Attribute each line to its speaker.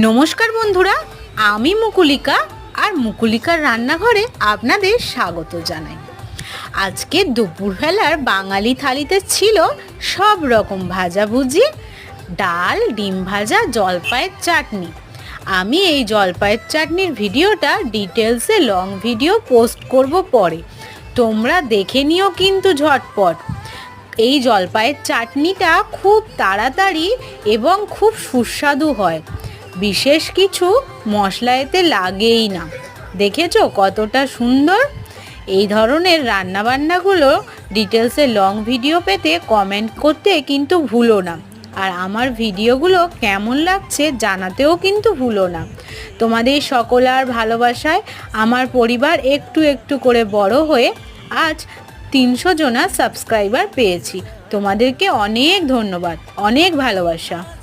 Speaker 1: নমস্কার বন্ধুরা, আমি মুকুলিকা আর মুকুলিকার রান্নাঘরে আপনাদের স্বাগত জানাই। আজকে দুপুরবেলার বাঙালি থালিতে ছিল সব রকম ভাজাভুজি ডাল, ডিম ভাজা, জলপাইয়ের চাটনি। আমি এই জলপাইয়ের চাটনির ভিডিওটা ডিটেলসে লং ভিডিও পোস্ট করব পরে। তোমরা দেখে নিও কিন্তু ঝটপট। এই জলপাইয়ের চাটনিটা খুব তাড়াতাড়ি এবং খুব সুস্বাদু হয়। বিশেষ কিছু মশলা এতে লাগেই না। দেখেছ কতটা সুন্দর? এই ধরনের রান্নাবান্নাগুলো ডিটেলসে লং ভিডিও পেতে কমেন্ট করতে কিন্তু ভুলো না। আর আমার ভিডিওগুলো কেমন লাগছে জানাতেও কিন্তু ভুলো না। তোমাদের সকলার ভালোবাসায় আমার পরিবার একটু একটু করে বড় হয়ে আজ তিনশো জনা সাবস্ক্রাইবার পেয়েছি। তোমাদেরকে অনেক ধন্যবাদ, অনেক ভালোবাসা।